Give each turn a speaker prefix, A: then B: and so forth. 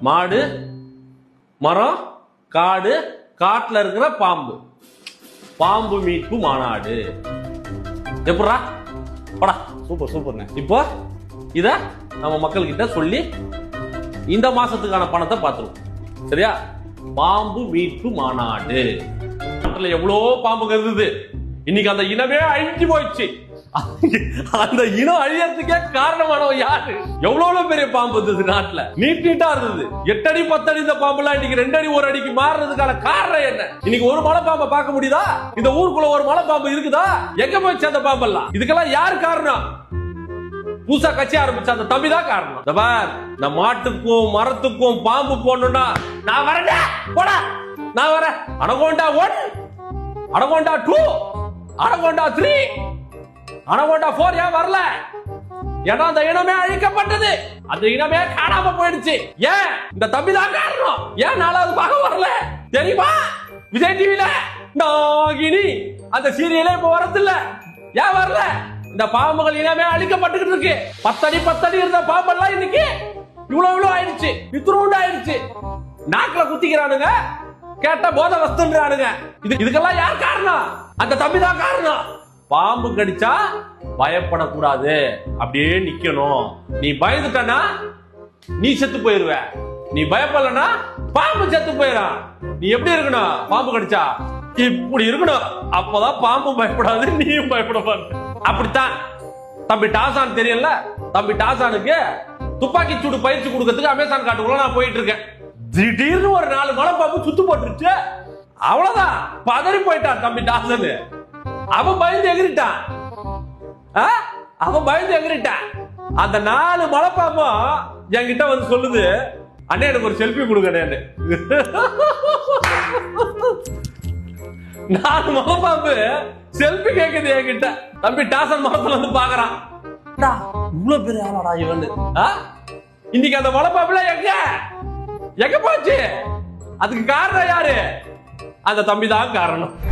A: மாடு மரம் காடு காட்டுல இருக்கிற பாம்பு. பாம்பு மீட்பு மாநாடு. எப்படா? படா.
B: சூப்பர் சூப்பர்ண்ணே.
A: இப்போ இத நம்ம மக்கள்கிட்ட சொல்லி இந்த மாசத்துக்கான பணத்தை பார்த்துருவோம் சரியா? பாம்பு மீட்பு மாநாடு. நாட்டுல எவ்வளோ பாம்புங்க இருந்தது இன்னைக்கு அந்த இனமே அழிஞ்சு போயிடுச்சு. அந்த இனம் அழியறதுக்கே காரணமானவன் யாரு? எவ்வளவு பெரிய பாம்பு இருந்தது நாட்டுல? நீட் நீட்டா இருந்தது. எட்டு அடி பத்து அடி இந்த பாம்புலாம் இன்னைக்கு ரெண்டு அடி ஒரு அடிக்கு மாறுறதுக்கான காரணம் என்ன? இன்னைக்கு ஒரு மலை பாம்பை பார்க்க முடியுதா? இந்த ஊருக்குள்ள ஒரு மலை பாம்பு இருக்குதா? எங்க போயிடுச்சு அந்த பாம்பெல்லாம்? இதுக்கெல்லாம் யார் காரணம்? புதுசா கட்சி ஆரம்பிச்ச அந்த தம்பி தான் காரணம். இந்த பார் இந்த மாட்டுக்கும் மரத்துக்கும் பாம்பு போடணும்னா நான் வரேன் போடா நான் வரேன். Anaconda one anaconda two anaconda three anaconda four ஏன் வரல? ஏன்னா அந்த இனமே அழிக்கப்பட்டது. அந்த இனமே காணாம போயிடுச்சு. ஏன்? இந்த தம்பி தான் காரணம். ஏன் நாலாவது பாகம் வரல? தெரியுமா? விஜய் டிவில நாகினி அந்த சீரியலே இப்ப வரதில்ல. ஏன் வரல? இந்த பாம்புகள் இனமே அழிக்கப்பட்டுக்கிட்டு இருக்கு. பத்தடி பத்தடி இருந்த பாம்பெல்லாம் இன்னைக்கு இவ்வளவு இவ்வளவு ஆயிடுச்சு. இத்துருண்டு ஆயிடுச்சு. நாக்குல குத்திக்கிறானுங்க. கேட்ட போத வஸ்துன்றானுங்க இது இதுக்கெல்லாம் யார் காரணம்? அந்த தம்பி தான் காரணம். பாம்பு கடிச்சா பயப்படக்கூடாது. அப்படியே நிக்கணும். நீ பயந்துட்டனா நீ செத்து போயிருவ. நீ பயப்படலனா பாம்பு செத்து போயிடும் நீ எப்படி இருக்கணும்? பாம்பு கடிச்சா? இப்படி இருக்கணும். அப்பதான் பாம்பு பயப்படாது நீயும் பயப்பட அப்படித்தான். தம்பி டாசான் தெரியல தம்பி டாசானுக்கு துப்பாக்கி சூடு பயிற்சி கொடுக்கறதுக்கு அமேசான் காட்டுக்குள்ள நான் போயிட்டு இருக்கேன் திடீர்னு ஒரு நாலு மலை பாம்பு சுத்து போட்டுருச்சு. அவ்வளவுதான். பதறி போயிட்டான் தம்பி டாசனு. அவன் பயந்து எகிரிட்டான். ஆ? அவன் பயந்து எகிரிட்டான். அந்த நாலு மலைப்பாம்பும் என்கிட்ட வந்து சொல்லுது அண்ணே எனக்கு ஒரு செல்ஃபி கொடுங்கண்ணேன்னு நாலு மலைப்பாம்பு செல்ஃபி கேக்குது என்கிட்ட. தம்பி டாசன் மரத்துல வந்து பாக்குறான். இவ்வளவு பெரிய ஆளாடா இவன். இன்னைக்கு அந்த மலைப்பாம்புல எங்க? எங்க போச்சு? அதுக்கு காரணம் யாரு? அந்த தம்பி தான் காரணம்.